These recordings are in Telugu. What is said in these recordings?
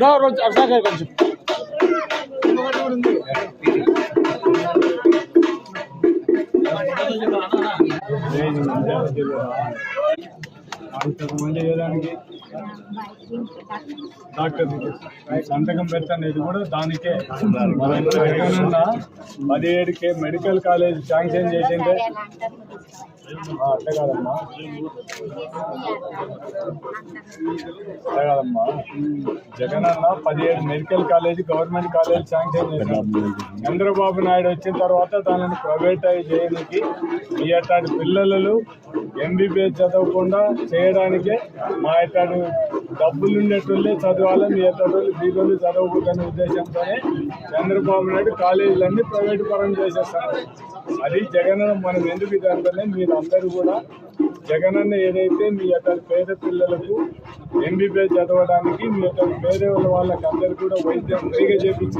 రా, అర్థం కొంచెం అంతకుముందు చేయడానికి డాక్టర్ సంతకం పెడతానేది కూడా దానికే మన జగనన్న పదిహేడుకే మెడికల్ కాలేజ్ శాంక్షన్ చేసిందే. ఆ, కాదమ్మా. అట్లా కాదమ్మా. జగనన్న పదిహేడు medical college government college sanction చేశారు. చంద్రబాబు నాయుడు వచ్చిన తర్వాత దానిని ప్రైవేటైజ్ చేయడానికి ఈ అట్లాంటి పిల్లలు ఎంబీబీఎస్ చదవకుండా చేయడానికే మా ఇట్లాంటి డబ్బులు ఉండేటోళ్ళే చదవాలి మీ ఎట్లాంటి బీదోళ్ళు చదవకూడదనే ఉద్దేశంతోనే చంద్రబాబు నాయుడు కాలేజీలన్నీ ప్రైవేట్ పరం చేసేస్తారు. అది జగన్ మనం ఎందుకు ఇదంటే మీరు అందరూ కూడా జగనన్న ఏదైతే మీ యొక్క పేద పిల్లలకు ఎంబీబీఎస్ చదవడానికి మీ యొక్క పేద వాళ్ళకి అందరూ కూడా వైద్యం ఫ్రీగా చేపించ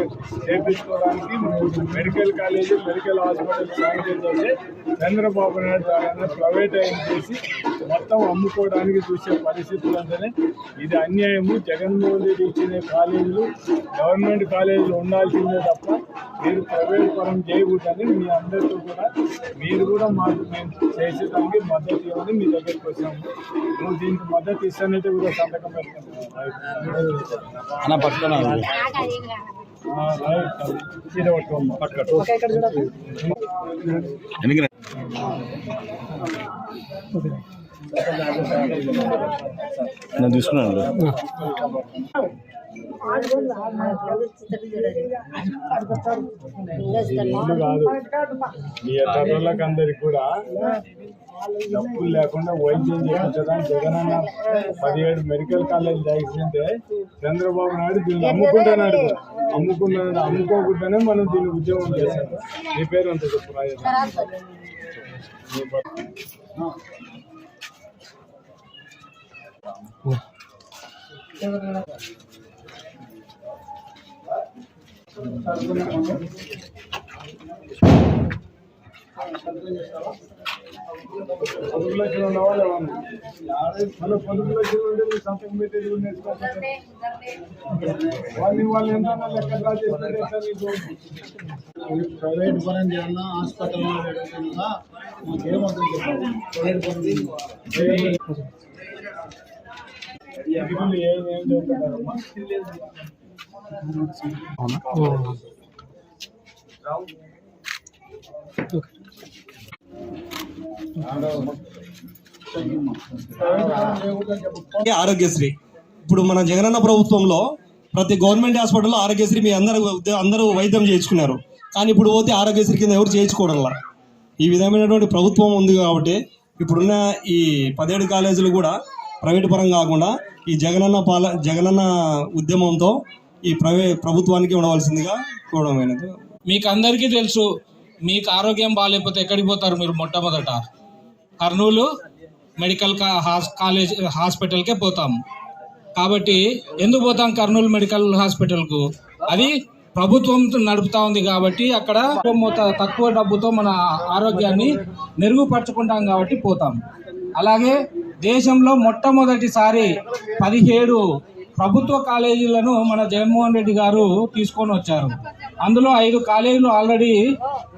చేపించుకోవడానికి medical college medical hospital sanction చేసి చంద్రబాబు నాయుడు ద్వారా ప్రైవేటైజ్ చేసి మొత్తం అమ్ముకోవడానికి చూసే పరిస్థితులు అంటేనే ఇది అన్యాయము. జగన్మోహన్ రెడ్డి ఇచ్చిన కాలేజీలు గవర్నమెంట్ కాలేజీలు ఉండాల్సిందే తప్ప మీరు ప్రైవేట్ పరం చేయకూడదని మీ అందరితో కూడా మీరు కూడా మాకు మేము చేసేదానికి మద్దతు ఇవ్వని మీ దగ్గరికి వచ్చాము. నువ్వు దీనికి మద్దతు ఇస్తానంటే కూడా సంతకం పెడతాను. అన్న పట్టుకున్నా నేను తీసుకున్నాను. మీ అందరికి కూడా డబ్బులు లేకుండా వైద్యం చేయించడానికి జగనన్న పదిహేడు మెడికల్ కాలేజ్ చేసింటే చంద్రబాబు నాయుడు దీన్ని అమ్ముకుంటున్నాడు అమ్ముకున్నాడు అమ్ముకోకుండానే మనం దీన్ని ఉద్యోగం చేశాం మీ పేరు అంత చెప్పు మీ ప- మన పొదుపు ఉంటే మీరు సంతకం పెట్టేది నేర్చుకోవాలి వాళ్ళు వాళ్ళు ఎంత లెక్క డ్రా చేస్తారు ప్రైవేట్ పరం చేయాలన్నా హాస్పిటల్లో మాకేమవుతుంది ప్రైవేట్ పరం ఆరోగ్యశ్రీ. ఇప్పుడు మన జగనన్న ప్రభుత్వంలో ప్రతి గవర్నమెంట్ హాస్పిటల్లో ఆరోగ్యశ్రీ మీ అందరూ అందరూ వైద్యం చేయించుకున్నారు. కానీ ఇప్పుడు పోతే ఆరోగ్యశ్రీ కింద ఎవరు చేయించుకోవడంలా ఈ విధమైనటువంటి ప్రభుత్వం ఉంది కాబట్టి ఇప్పుడున్న ఈ పదిహేడు కాలేజీలు కూడా ప్రైవేట్ పరం కాకుండా ఈ జగనన్న పాల జగనన్న ఉద్యమంతో ఈ ప్రైవే ప్రభుత్వానికి ఉండవలసిందిగా కోవడమైనది మీకు అందరికీ తెలుసు మీకు ఆరోగ్యం బాగాలేకపోతే ఎక్కడికి పోతారు మీరు మొట్టమొదట? కర్నూలు మెడికల్ కా- హాస్- కాలేజ్ హాస్పిటల్కే పోతాం. కాబట్టి ఎందుకు పోతాం కర్నూలు మెడికల్ హాస్పిటల్కు? అది ప్రభుత్వం నడుపుతా ఉంది కాబట్టి అక్కడ తక్కువ డబ్బుతో మన ఆరోగ్యాన్ని మెరుగుపరచుకుంటాం కాబట్టి పోతాం. అలాగే దేశంలో మొట్టమొదటిసారి పదిహేడు ప్రభుత్వ కాలేజీలను మన జగన్మోహన్ రెడ్డి గారు తీసుకొని వచ్చారు. అందులో ఐదు కాలేజీలు ఆల్రెడీ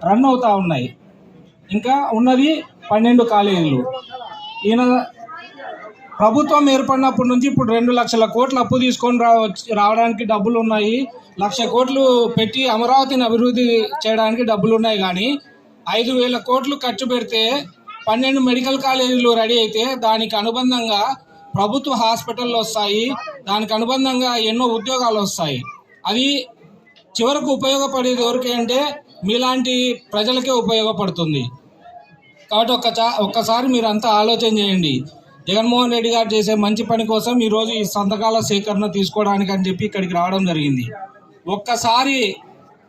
రన్ అవుతా ఉన్నాయి. ఇంకా ఉన్నది పన్నెండు కాలేజీలు. ఈయన ప్రభుత్వం ఏర్పడినప్పటి నుంచి ఇప్పుడు రెండు లక్షల కోట్లు అప్పు తీసుకొని రా రావడానికి డబ్బులు ఉన్నాయి. లక్ష కోట్లు పెట్టి అమరావతిని అభివృద్ధి చేయడానికి డబ్బులు ఉన్నాయి కానీ ఐదు వేల కోట్లు ఖర్చు పెడితే పన్నెండు మెడికల్ కాలేజీలు రెడీ అయితే దానికి అనుబంధంగా ప్రభుత్వ హాస్పిటళ్ళు వస్తాయి. దానికి అనుబంధంగా ఎన్నో ఉద్యోగాలు వస్తాయి. అది చివరకు ఉపయోగపడేది ఎవరికి అంటే మీలాంటి ప్రజలకే ఉపయోగపడుతుంది. కాబట్టి ఒక్క ఒక్కసారి మీరు అంతా ఆలోచన చేయండి. జగన్మోహన్ రెడ్డి గారు చేసే మంచి పని కోసం ఈరోజు ఈ సంతకాల సేకరణ తీసుకోవడానికి అని చెప్పి ఇక్కడికి రావడం జరిగింది. ఒక్కసారి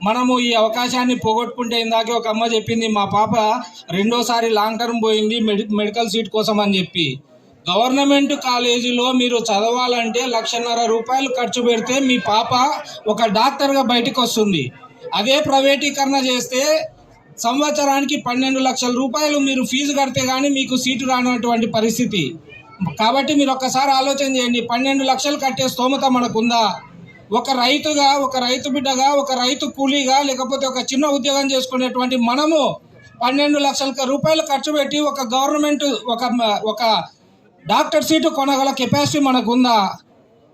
మనము ఈ అవకాశాన్ని పోగొట్టుకుంటే ఇందాకే ఒక అమ్మ చెప్పింది మా పాప రెండోసారి లాంగ్ టర్మ్ పోయింది మెడి మెడికల్ సీట్ కోసం అని చెప్పి. గవర్నమెంట్ కాలేజీలో మీరు చదవాలంటే లక్షన్నర రూపాయలు ఖర్చు పెడితే మీ పాప ఒక డాక్టర్గా బయటకు వస్తుంది. అదే ప్రైవేటీకరణ చేస్తే సంవత్సరానికి పన్నెండు లక్షల రూపాయలు మీరు ఫీజు కడితే కానీ మీకు సీటు రానటువంటి పరిస్థితి. కాబట్టి మీరు ఒక్కసారి ఆలోచన చేయండి పన్నెండు లక్షలు కట్టే స్తోమత మనకుందా? ఒక రైతుగా ఒక రైతు బిడ్డగా ఒక రైతు కూలీగా లేకపోతే ఒక చిన్న ఉద్యోగం చేసుకునేటువంటి మనము పన్నెండు లక్షల రూపాయలు ఖర్చు పెట్టి ఒక గవర్నమెంట్ ఒక ఒక డాక్టర్ సీటు కొనగల కెపాసిటీ మనకుందా?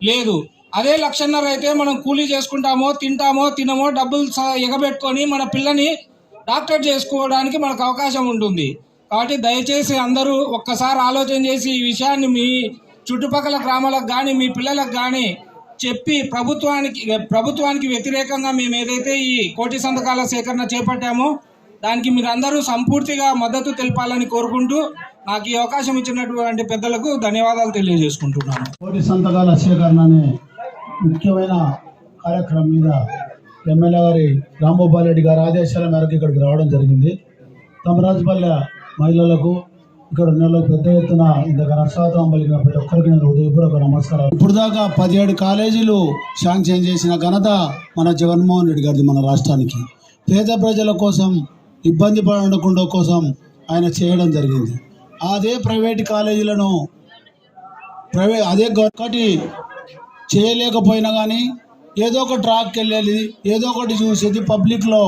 లేదు. అదే లక్షన్నర అయితే మనం కూలీ చేసుకుంటామో తింటామో తినమో డబ్బులు స- ఎగబెట్టుకొని మన పిల్లని డాక్టర్ చేసుకోవడానికి మనకు అవకాశం ఉంటుంది. కాబట్టి దయచేసి అందరూ ఒక్కసారి ఆలోచన చేసి ఈ విషయాన్ని మీ చుట్టుపక్కల గ్రామాలకు కానీ మీ పిల్లలకు కానీ చెప్పి ప్రభుత్వానికి ప్రభుత్వానికి వ్యతిరేకంగా మేము ఏదైతే ఈ కోటి సంతకాల సేకరణ చేపట్టామో దానికి మీరందరూ సంపూర్తిగా మద్దతు తెలపాలని కోరుకుంటూ నాకు ఈ అవకాశం ఇచ్చినటువంటి పెద్దలకు ధన్యవాదాలు తెలియజేసుకుంటున్నాను. కోటి సంతకాల సేకరణ అనే ముఖ్యమైన కార్యక్రమం మీద ఎమ్మెల్యే గారి రాంభూపాల్ రెడ్డి గారి ఆదేశాల మేరకు ఇక్కడికి రావడం జరిగింది. తమరాజుపల్లె మహిళలకు ఇక్కడ నెలలో పెద్ద ఎత్తున ఇంత ఘనశాతం పలికిన ప్రతి ఒక్కరికి నేను హృదయపూర్వక నమస్కారం ఇప్పుడు దాకా పదిహేడు కాలేజీలు శాంక్షన్ చేసిన ఘనత మన జగన్మోహన్ రెడ్డి గారిది మన రాష్ట్రానికి. పేద ప్రజల కోసం ఇబ్బంది పడకుండా కోసం ఆయన చేయడం జరిగింది. అదే ప్రైవేట్ కాలేజీలను ప్రైవేట్ అదే ఒకటి చేయలేకపోయినా కానీ ఏదో ఒక ట్రాక్కి వెళ్ళేది ఏదో ఒకటి చూసేది పబ్లిక్లో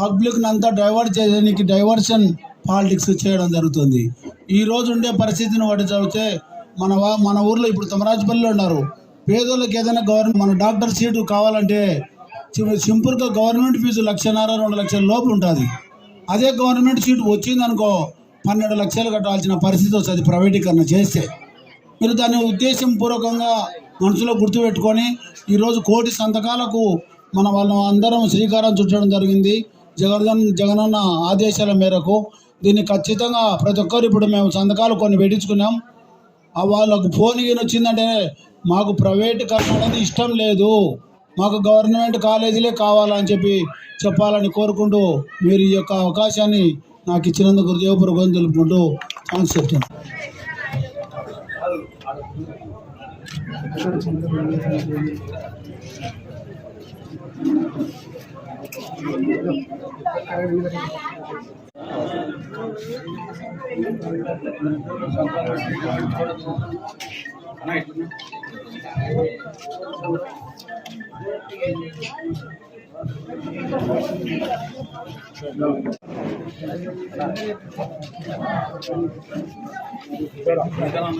పబ్లిక్ని అంతా డైవర్ట్ చేయడానికి డైవర్షన్ పాలిటిక్స్ చేయడం జరుగుతుంది. ఈ రోజు ఉండే పరిస్థితిని వాటి చదివితే మన వా- మన ఊర్లో ఇప్పుడు తమరాజపల్లిలో ఉన్నారు. పేదోళ్ళకి ఏదైనా గవర్నమెంట్ మన డాక్టర్ సీటు కావాలంటే సింపుల్గా గవర్నమెంట్ ఫీజు లక్షన్నర రెండు లక్షల లోపు ఉంటుంది. అదే గవర్నమెంట్ సీటు వచ్చిందనుకో పన్నెండు లక్షలు కట్టాల్సిన పరిస్థితి వస్తుంది ప్రైవేటీకరణ చేస్తే. మీరు దాన్ని ఉద్దేశంపూర్వకంగా మనసులో గుర్తుపెట్టుకొని ఈరోజు కోటి సంతకాలకు మన వాళ్ళ అందరం శ్రీకారం చుట్టడం జరిగింది. జగన్ జగనన్న ఆదేశాల మేరకు దీన్ని ఖచ్చితంగా ప్రతి ఒక్కరు ఇప్పుడు మేము సంతకాలు కొన్ని పెట్టించుకున్నాం. వాళ్ళకు ఫోన్ ఈయన వచ్చిందంటే మాకు ప్రైవేట్ కన్నా అనేది ఇష్టం లేదు. మాకు గవర్నమెంట్ కాలేజీలే కావాలని చెప్పి చెప్పాలని కోరుకుంటూ మీరు ఈ యొక్క అవకాశాన్ని నాకు ఇచ్చినందుకు హృదయపూర్వకం తెలుపుకుంటూ థ్యాంక్స్ చెప్తున్నాను అన్నా